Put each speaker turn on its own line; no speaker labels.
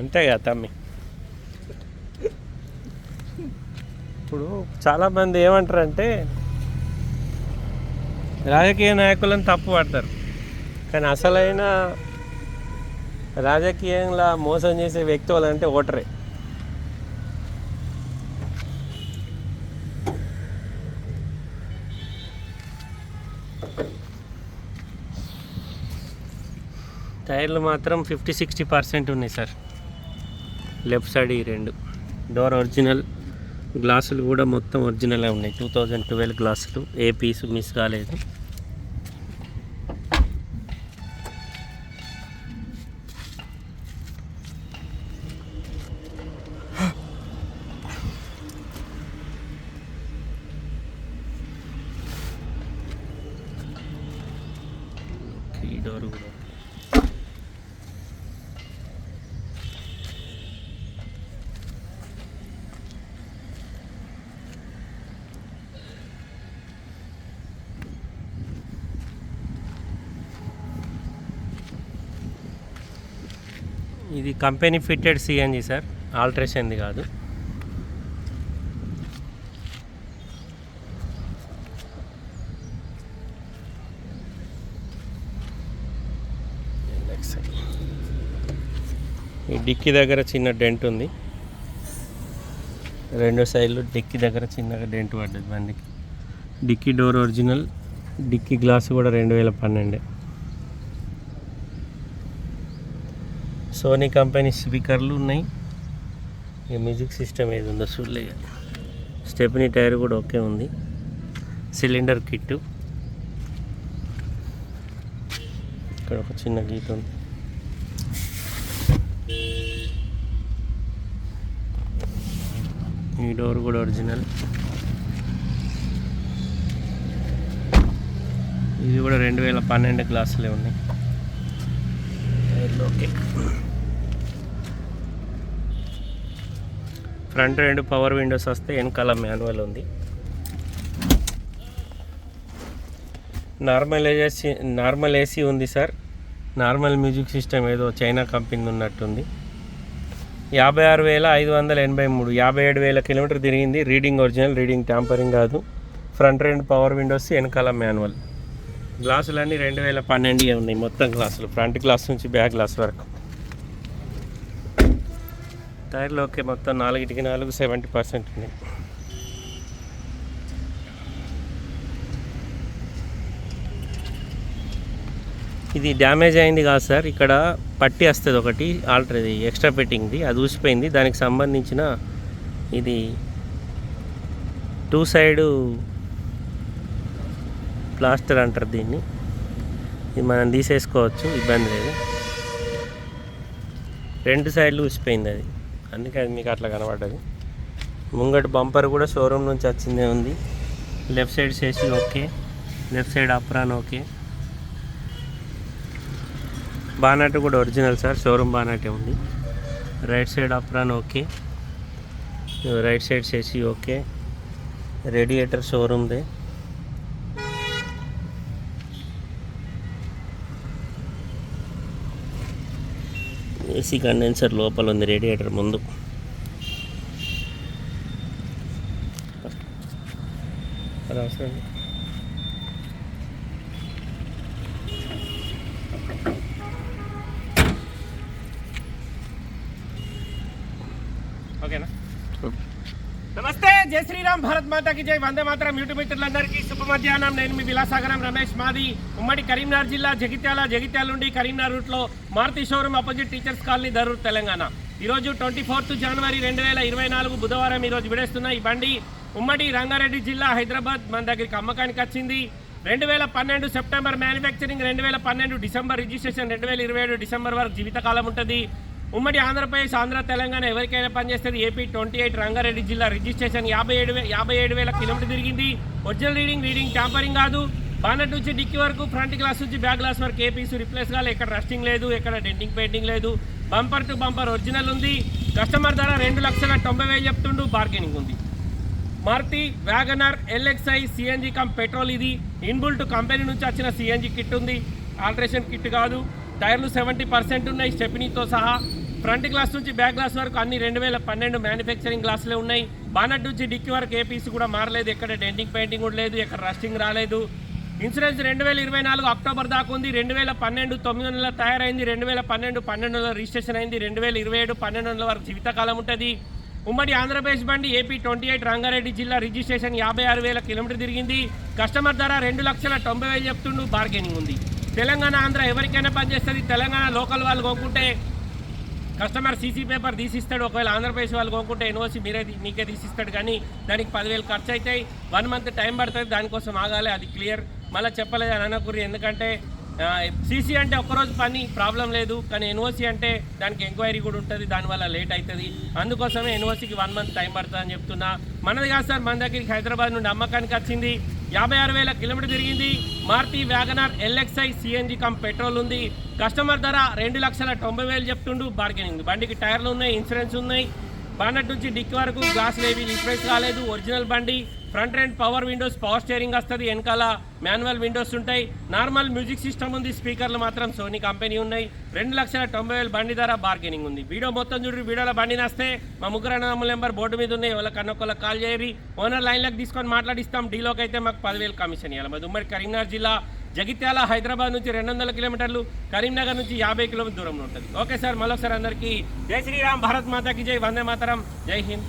అంతే కదా తమ్మి. ఇప్పుడు చాలామంది ఏమంటారంటే రాజకీయ నాయకులను తప్పు పడతారు. కానీ అసలైన రాజకీయంగా మోసం చేసే వ్యక్తి వాళ్ళంటే ఓటరే. టైర్లు మాత్రం ఫిఫ్టీ సిక్స్టీ పర్సెంట్ ఉన్నాయి సార్. లెఫ్ట్ సైడ్ ఈ రెండు. డోర్ ఒరిజినల్ గ్లాసులు కూడా మొత్తం ఒరిజినలే ఉన్నాయి. టూ థౌజండ్ ట్వెల్వ్ గ్లాసులు ఏ పీస్ మిస్ కాలేదు. ఈ డోర్ కూడా. ఇది కంపెనీ ఫిట్టెడ్ సిఎన్జి సార్. ఆల్ట్రేషన్ది కాదు. ఈ డిక్కీ దగ్గర చిన్న డెంట్ ఉంది. రెండు సైడ్లు డిక్కీ దగ్గర చిన్నగా డెంట్ పడ్డది బండికి. Dickey door original dickey glass కూడా రెండు వేల పన్నెండే. సోనీ కంపెనీ స్పీకర్లు ఉన్నాయి. ఇక మ్యూజిక్ సిస్టమ్ ఏది ఉందో చూడలే. స్టెప్నీ టైర్ కూడా ఓకే ఉంది. సిలిండర్ కిట్టు ఇక్కడ ఒక చిన్న గీత ఉంది. ఈ డోర్ కూడా ఒరిజినల్ ఇది కూడా రెండు వేల పన్నెండు గ్లాసులే ఉన్నాయి. ఓకే ఫ్రంట్ రెండు పవర్ విండోస్ వస్తే వెనకాల మాన్యువల్ ఉంది. నార్మల్ ఏసీ నార్మల్ ఏసీ ఉంది సార్. నార్మల్ మ్యూజిక్ సిస్టమ్ ఏదో చైనా కంపెనీ ఉన్నట్టుంది. యాభై ఆరు వేల ఐదు వందల ఎనభై మూడు యాభై ఏడు వేల కిలోమీటర్ తిరిగింది. రీడింగ్ ఒరిజినల్ రీడింగ్ ట్యాంపరింగ్ కాదు. ఫ్రంట్ రెండు పవర్ విండోస్ వెనకాల మాన్యువల్. గ్లాసులన్నీ రెండు వేల పన్నెండు ఉన్నాయి మొత్తం గ్లాసులు ఫ్రంట్ గ్లాస్ నుంచి బ్యాక్ గ్లాస్ వరకు. టైర్లు ఓకే మొత్తం నాలుగిటికి నాలుగు సెవెంటీ పర్సెంట్ ఉంది. ఇది డ్యామేజ్ అయింది కాదు సార్. ఇక్కడ పట్టి వస్తుంది ఒకటి ఆల్టర్ ఎక్స్ట్రా పెట్టింగ్ది అది ఊసిపోయింది. దానికి సంబంధించిన ఇది టూ సైడు ప్లాస్టర్ అంటారు దీన్ని. ఇది మనం తీసేసుకోవచ్చు ఇబ్బంది లేదు. రెండు సైడ్లు ఊసిపోయింది అది. అందుకే అది మీకు అట్లా కనబడ్డది. ముంగటి బంపర్ కూడా షోరూమ్ నుంచి వచ్చిందే ఉంది. లెఫ్ట్ సైడ్ చేసి okay. Left side apron okay. Bonnet కూడా ఒరిజినల్ సార్. షోరూమ్ బానటే ఉంది. Right side apron okay. Right side చేసి ఓకే. రేడియేటర్ షోరూమ్దే ఏసీ కండెన్సర్ లోపల ఉంది రేడియేటర్ ముందు. అవసరం
జై శ్రీరామ్ భారత్ మాతాకి జై. వందే మాత్రం. యూట్యూబ్ మిత్రులందరికీ శుభ మధ్యాహ్నం. నేను మీ విలాసాగరం రమేష్. మాది ఉమ్మడి కరీంనగర్ జిల్లా జగిత్యాల జగిత్యాల నుండి కరీంనగర్ రూట్లో Maruti showroom opposite teachers colony Darur Telangana. ఈరోజు ట్వంటీ ఫోర్త్ జనవరి రెండు వేల ఇరవై నాలుగు బుధవారం ఈరోజు విడేస్తున్న ఈ బండి ఉమ్మడి రంగారెడ్డి జిల్లా హైదరాబాద్ మన దగ్గరికి అమ్మకానికి వచ్చింది. రెండు వేల పన్నెండు సెప్టెంబర్ మ్యానుఫ్యాక్చరింగ్ రెండు వేల పన్నెండు డిసెంబర్ రిజిస్ట్రేషన్ రెండు వేల ఇరవై ఏడు డిసెంబర్ వరకు జీవితకాలం ఉంటుంది. ఉమ్మడి ఆంధ్రప్రదేశ్ ఆంధ్ర తెలంగాణ ఎవరికైనా పనిచేస్తుంది? ఏపీ ట్వంటీ ఎయిట్ రంగారెడ్డి జిల్లా రిజిస్ట్రేషన్ యాభై ఏడు యాభై ఏడు వేల కిలోమీటర్ తిరిగింది. ఒరిజినల్ రీడింగ్ రీడింగ్ ట్యాంపరింగ్ కాదు. బానట్ నుంచి డిక్కీ వరకు ఫ్రంట్ గ్లాస్ నుంచి బ్యాక్ గ్లాస్ వరకు ఏ పీస్ రిప్లేస్ కాలేదు ఎక్కడ రస్టింగ్ లేదు ఎక్కడ డెంటింగ్ పెయింటింగ్ లేదు. బంపర్ టు బంపర్ ఒరిజినల్ ఉంది. కస్టమర్ ధర రెండు లక్షల తొంభై వేలు చెప్తుండు బార్గెనింగ్ ఉంది. Maruti wagon R LXI CNG cum petrol ఇది. ఇన్బుల్ట్ కంపెనీ నుంచి వచ్చిన సిఎన్జి కిట్ ఉంది. ఆల్ట్రేషన్ కిట్ కాదు. టైర్లు సెవెంటీ పర్సెంట్ ఉన్నాయి స్టెపినీతో సహా. ఫ్రంట్ గ్లాస్ నుంచి బ్యాక్ గ్లాస్ వరకు అన్ని రెండు వేల పన్నెండు మ్యానుఫ్యాక్చరింగ్ గ్లాసులే ఉన్నాయి. బానట్ నుంచి డిక్కి వరకు ఏ పీస్ కూడా మారలేదు. ఎక్కడ డెంటింగ్ పెయింటింగ్ కూడా లేదు ఎక్కడ రస్టింగ్ రాలేదు. ఇన్సూరెన్స్ రెండు వేల ఇరవై నాలుగు అక్టోబర్ దాకా ఉంది. రెండు వేల పన్నెండు తొమ్మిది నెలల తయారైంది. రెండు వేల పన్నెండు పన్నెండు నెలల రిజిస్ట్రేషన్ అయింది. రెండు వేల ఇరవై ఏడు పన్నెండు నెలల వరకు జీవితకాలం ఉంటుంది. ఉమ్మడి ఆంధ్రప్రదేశ్ బండి ఏపీ ట్వంటీ ఎయిట్ రంగారెడ్డి జిల్లా రిజిస్ట్రేషన్ యాభై ఆరు వేల కిలోమీటర్ తిరిగింది. కస్టమర్ ధర రెండు లక్షల తొంభై వేలు చెప్తుండు. బార్గెనింగ్ ఉంది. తెలంగాణ ఆంధ్ర ఎవరికైనా పనిచేస్తుంది. తెలంగాణ లోకల్ వాళ్ళు కొనుక్కుంటే కస్టమర్ సీసీ పేపర్ తీసిస్తాడు. ఒకవేళ ఆంధ్రప్రదేశ్ వాళ్ళు కొనుక్కుంటే ఎన్ఓసి మీరే నీకే తీసిస్తాడు. కానీ దానికి పదివేలు ఖర్చు అవుతాయి వన్ మంత్ టైం పడుతుంది. దానికోసం ఆగాలి. అది క్లియర్. మళ్ళీ చెప్పలేదు అని అనకూరి ఎందుకంటే సీసీ అంటే ఒక్కరోజు పని ప్రాబ్లం లేదు. కానీ ఎన్ఓసి అంటే దానికి ఎంక్వైరీ కూడా ఉంటుంది. దానివల్ల లేట్ అవుతుంది అందుకోసమే ఎన్ఓసికి వన్ మంత్ టైం పడుతుంది అని చెప్తున్నా. మనది కాదు సార్. మన దగ్గరికి హైదరాబాద్ నుండి అమ్మకానికి వచ్చింది. యాభై ఆరు వేల కిలోమీటర్ తిరిగింది. Maruti Wagon R LXI CNG cum petrol ఉంది. కస్టమర్ ధర రెండు లక్షల తొంభై వేలు చెప్తుండు. బార్గెనింగ్ బండికి టైర్లు ఉన్నాయి ఇన్సూరెన్స్ ఉన్నాయి. బాన్నట్ నుంచి డిక్ వరకు గ్లాస్ లేవి రీప్లేస్ కాలేదు. ఒరిజినల్ బండి. Front and power windows power steering వస్తుంది వెనకాల మాన్యువల్ విండోస్ ఉంటాయి. నార్మల్ మ్యూజిక్ సిస్టమ్ ఉంది స్పీకర్లు మాత్రం సోనీ కంపెనీ ఉన్నాయి. రెండు లక్షల తొంభై వేలు బండి ధర బార్గెనింగ్ ఉంది. వీడియో మొత్తం చూడండి వీడియోలో బండి నస్తే మా ముగ్గురు అన్నదమ్ముల నెంబర్ బోర్డు మీద ఉన్నాయి. వాళ్ళ కన్నొక్కళ్ళకి కాల్ చేయరి ఓనర్ లైన్లకు తీసుకొని మాట్లాడిస్తాం. డీలోకి అయితే మాకు పదివేలు కమిషన్ ఇవ్వాలి మాది ఉమ్మడి కరీంనగర్ జిల్లా జగిత్యాల హైదరాబాద్ నుంచి రెండు వందల కిలోమీటర్లు కరీంనగర్ నుంచి యాభై కిలోమీటర్ దూరంలో ఉంటుంది. ఓకే సార్ మరొకసారి అందరికీ జై శ్రీరామ్ భారత్ మాతాకి జై వందే మాతరం జై హింద్.